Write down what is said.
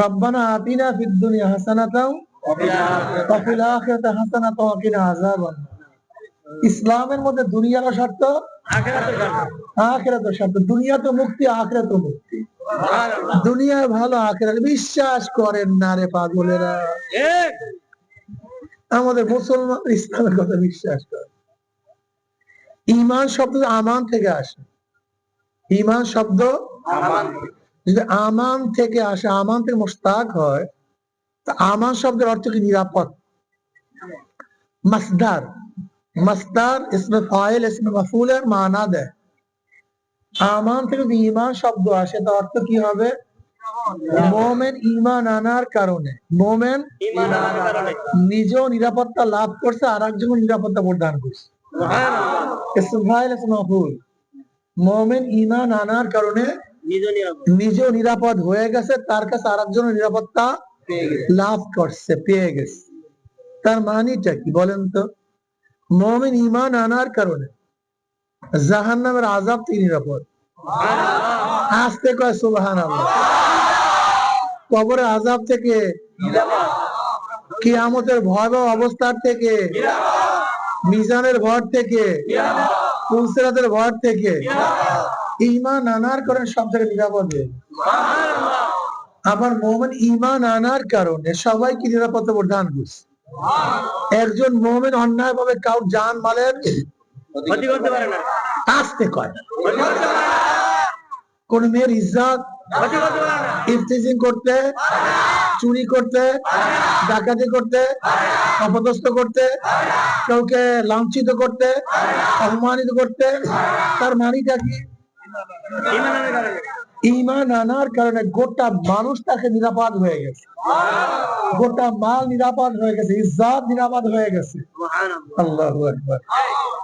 রব্বানা আতিনা ফিদ দুনিয়া হাসানাতাও ওয়া ফিল আখিরাতি হাসানাতাও ওয়া কিনা আযাবান ইসলামের মধ্যে দুনিয়ার শর্ত দুনিয়া তো মুক্তি মুক্তি। ভালো বিশ্বাস করেন না রে পাগলেরা। আমাদের মুসলমান ইসলামের কথা বিশ্বাস করে ইমান শব্দ আমান থেকে আসে। ইমান শব্দ যদি আমান থেকে আসে আমান থেকে মোস্তাক হয় তা আমান শব্দের অর্থ কি? নিরাপদ। মাসদার। মাসদার ইসমে ফাইল ইসমে মাফুলের মানা দেয়। আমান থেকে যদি ইমান শব্দ আসে তার অর্থ কি হবে? মোমেন ইমান আনার কারণে। মোমেন নিজেও নিরাপত্তা লাভ করছে আর একজন নিরাপত্তা প্রদান করছে। মোমেন ইমান আনার কারণে নিজেও নিরাপদ। হয়ে গেছে তার কাছে আর একজন নিরাপত্তা লাভ করছে পেয়ে গেছে। তার মানিটা কি বলেন তো? মমিন ইমান আনার কারণে জাহান নামের আজাব থেকে নিরাপদ। আসতে কয় সুবাহান কবরের আজাব থেকে কিয়ামতের ভয়াবহ অবস্থার থেকে মিজানের ভর থেকে পুলসেরাতের ভর থেকে ইমান আনার কারণে সব থেকে ইমান আনার কারণে সবাইকে নিরাপত্তা প্রদান করছে। একজন অন্যায় ভাবে জান মালের আসতে কয়। কোন মেয়ের ইজ্জত, ইফতিজিং করতে, চুরি করতে, ডাকাতি করতে, অপদস্থ করতে, কাউকে লাঞ্ছিত করতে, অপমানিত করতে, তার মানিটা কি? ইমান আনার কারণে গোটা মানুষ তাকে নিরাপদ হয়ে গেছে। গোটা মাল নিরাপদ হয়ে গেছে ইজাদ নিরাপদ হয়ে গেছে। আল্লাহ